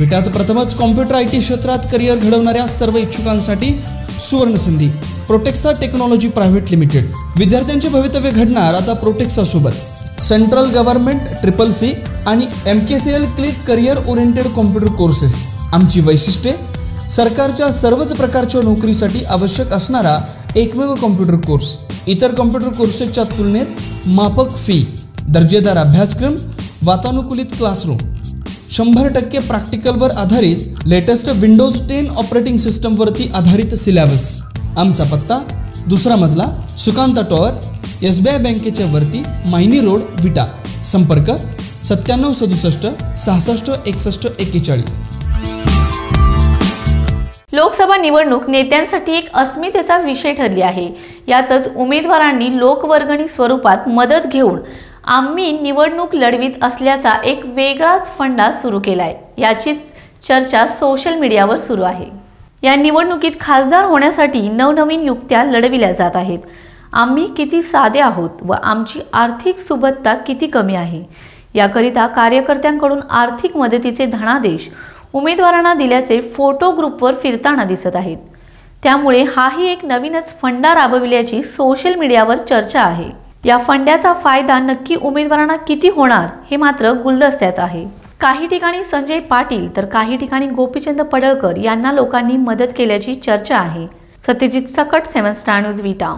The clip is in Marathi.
विटात प्रथमच कॉम्प्युटर आय टी क्षेत्रात करिअर घडवणाऱ्या सर्व इच्छुकांसाठी सुवर्ण संधी प्रोटेक्सा टेक्नॉलॉजी प्रायव्हेट लिमिटेड विद्यार्थ्यांचे भवितव्य घडणार आता प्रोटेक्सा सोबत. सेंट्रल गव्हर्नमेंट ट्रिपल सी आणि M K C L click career oriented computer courses आमची वैशिष्ट्ये सरकारच्या सर्वच प्रकारच्या नोकरीसाठी आवश्यक असणारा एकमेव कॉम्प्युटर कोर्स इतर कॉम्प्युटर कोर्सेसच्या तुलनेत माफक फी दर्जेदार अभ्यासक्रम वातानुकूलित क्लासरूम शंभर टक्के प्रॅक्टिकलवर आधारित लेटेस्ट विंडोज टेन ऑपरेटिंग सिस्टमवरती आधारित सिलॅबस. आमचा पत्ता दुसरा मजला Sukanta tower S B I बँकेच्या वरती मायनी रोड विटा. संपर्क सत्त्याण्णव सदुसष्ट सहासष्ट एकसष्ट एक्केचाळीस. लोकसभा निवडणूक नेत्यांसाठी एक अस्मितेचा विषय ठरली आहे. यातच उमेदवारांनी लोकवर्गणी स्वरूपात मदत घेऊन आम्ही निवडणूक लढवीत असल्याचा एक वेगळाच फंडा सुरू केलाय. याचीच चर्चा सोशल मीडियावर सुरू आहे. या निवडणुकीत खासदार होण्यासाठी नवनवीन युक्त्या लढविल्या जात आहेत. आम्ही किती साधे आहोत व आमची आर्थिक सुबत्ता किती कमी आहे? याकरिता कार्यकर्त्यांकडून आर्थिक मदतीचे धनादेश उमेदवारांना दिल्याचे फोटो ग्रुपवर फिरताना दिसत आहेत. त्यामुळे हाही एक नवीनच फंडा राबविल्याची सोशल मीडियावर चर्चा आहे. या फंड्याचा फायदा नक्की उमेदवारांना किती होणार हे मात्र गुलदस्त्यात आहे. काही ठिकाणी संजय पाटील तर काही ठिकाणी गोपीचंद पडळकर यांना लोकांनी मदत केल्याची चर्चा आहे. सत्यजित सकट सेवन स्टार न्यूज विटा